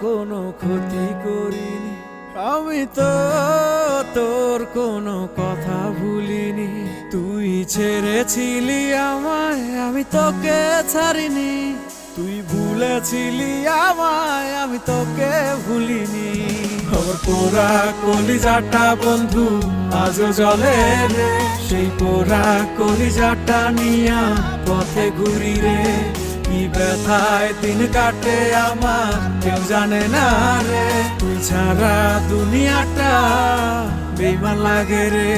কোনো ক্ষতি করিনি। আমি তো তোর কোনো কথা ভুলিনি। তুই ছেড়েছিলি আমায়, আমি তোকে ছাড়িনি। তুই ভুলেছিলি আমায়, আমি তোকে ভুলিনি। খবর পোড়া কলিজাটা বন্ধু, আজও জলে রে। সেই পোড়া কলিজাটা নিয়া পথে ঘুরি রে। কি ব্যথায় দিন কাটে আমার জানে না রে তুই ছাড়া দুনিয়াটা বেমান লাগে রে।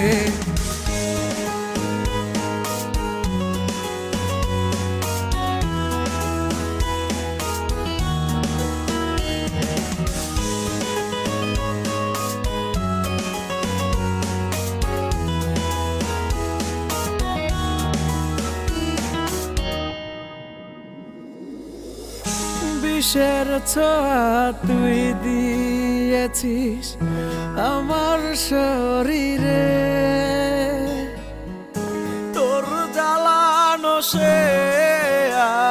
বিষের ছোঁয়া তুই দিয়েছিস আমার শরীরে। তোর জ্বালানো সে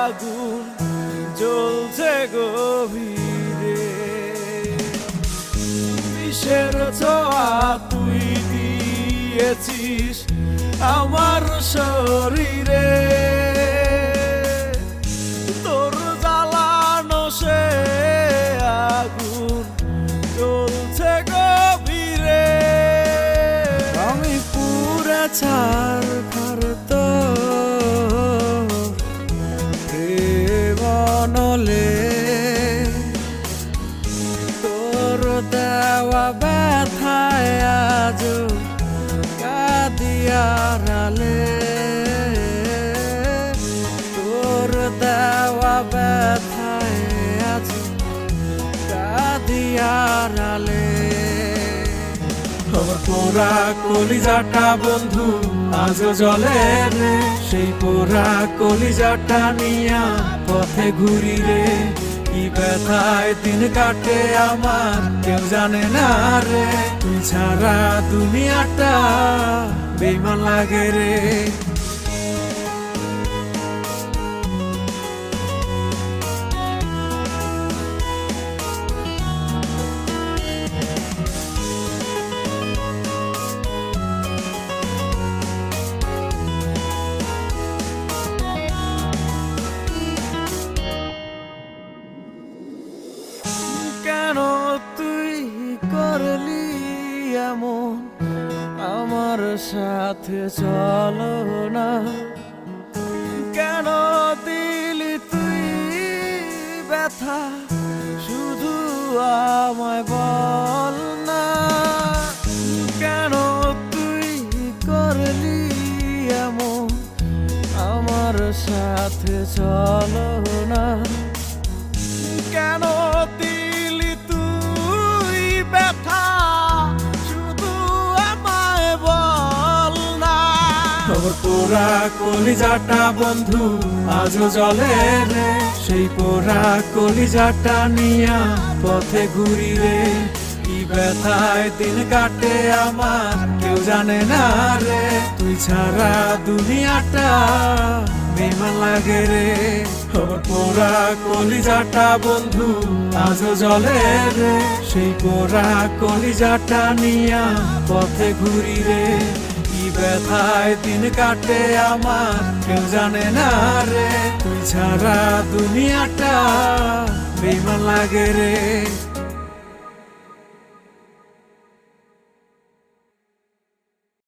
আগুন জ্বলছে গভীরে। বিষের ছোঁয়া তুই দিয়েছিস আমার শরীরে। ছাড় খার তো প্রেমনলে তোর দেওয়া ব্যথায় আজ কাদিয়ারালে তোর দেওয়া ব্যথায় আজ কাদিয়ারালে পোড়া কলিজাটা বন্ধু, আজ জলে রে। সেই পোড়া কলিজাটা নিয়া পথে ঘুরি রে। কি ব্যথায় দিন কাটে আমার, কেউ জানে না রে। তুই ছাড়া দুনিয়াটা বেমান লাগে রে। সাথে চলো না। কেন দিলি তুই ব্যথা? শুধু আমায় বল না। কেন তুই করলি এমন? আমার সাথে চলো না। কেন দিলি তুই ব্যথা? পোড়া কলিজাটা বন্ধু, আজও জলে রে। সেই পোড়া কলিজাটা নিয়া পথে ঘুরি রে কি ব্যথায় দিন কাটে আমার, কেউ জানে না রে। তুই ছাড়া দুনিয়াটা বেমান লাগে রে। পোড়া কলিজাটা বন্ধু, আজও জলে রে। সেই পোড়া কলিজাটা নিয়া পথে ঘুরি রে ব্যথায় দিন কাটে আমার। কেউ জানে না রে তুই ছাড়া দুনিয়াটা বেমান লাগে রে।